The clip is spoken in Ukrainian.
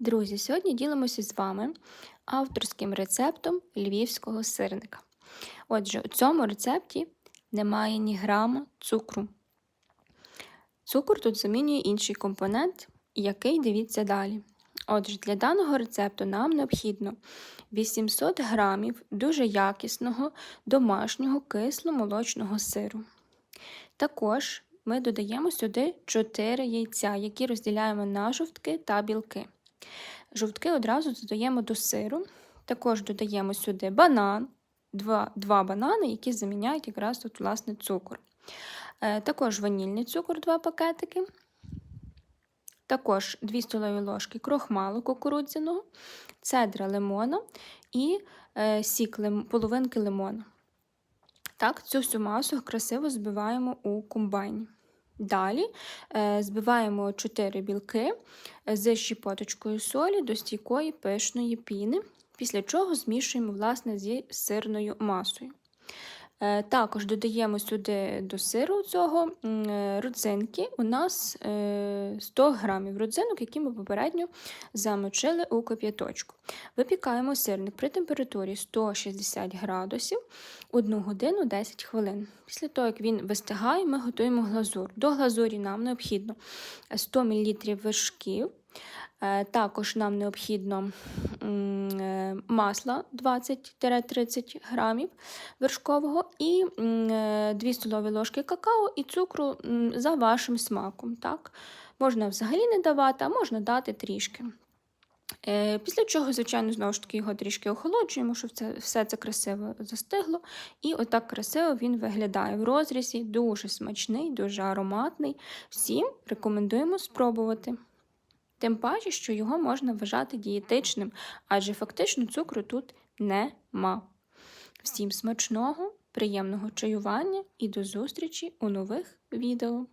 Друзі, сьогодні ділимося з вами авторським рецептом львівського сирника. Отже, у цьому рецепті немає ні грама цукру. Цукор тут замінює інший компонент, який дивіться далі. Отже, для даного рецепту нам необхідно 800 грамів дуже якісного домашнього кисломолочного сиру. Також ми додаємо сюди 4 яйця, які розділяємо на жовтки та білки. Жовтки одразу додаємо до сиру. Також додаємо сюди банан, два, два банани, які заміняють якраз тут, власне, цукор. Е, також ванільний цукор, 2 пакетики. Також 2 столові ложки крохмалу кукурудзяного, цедра лимона і е, сік половинки лимона. Так, цю всю масу красиво збиваємо у комбайні. Далі е, збиваємо 4 білки з щепоточкою солі до стійкої пишної піни, після чого змішуємо власне, зі сирною масою. Е, також додаємо сюди до сиру цього е, родзинки. У нас 100 грамів родзинок, які ми попередньо замочили у кип'яточку. Випікаємо сирник при температурі 160 градусів 1 годину 10 хвилин. Після того, як він вистигає, ми готуємо глазур. До глазурі нам необхідно 100 мл вершків. Е, також нам необхідно е, масла 20-30 грамів вершкового і 2 е, столові ложки какао і цукру за вашим смаком. Так? Можна взагалі не давати, а можна дати трішки. Після чого, звичайно, знову ж таки його трішки охолоджуємо, щоб це, все це красиво застигло. І отак красиво він виглядає в розрізі, дуже смачний, дуже ароматний. Всім рекомендуємо спробувати. Тим паче, що його можна вважати дієтичним, адже фактично цукру тут нема. Всім смачного, приємного чаювання і до зустрічі у нових відео!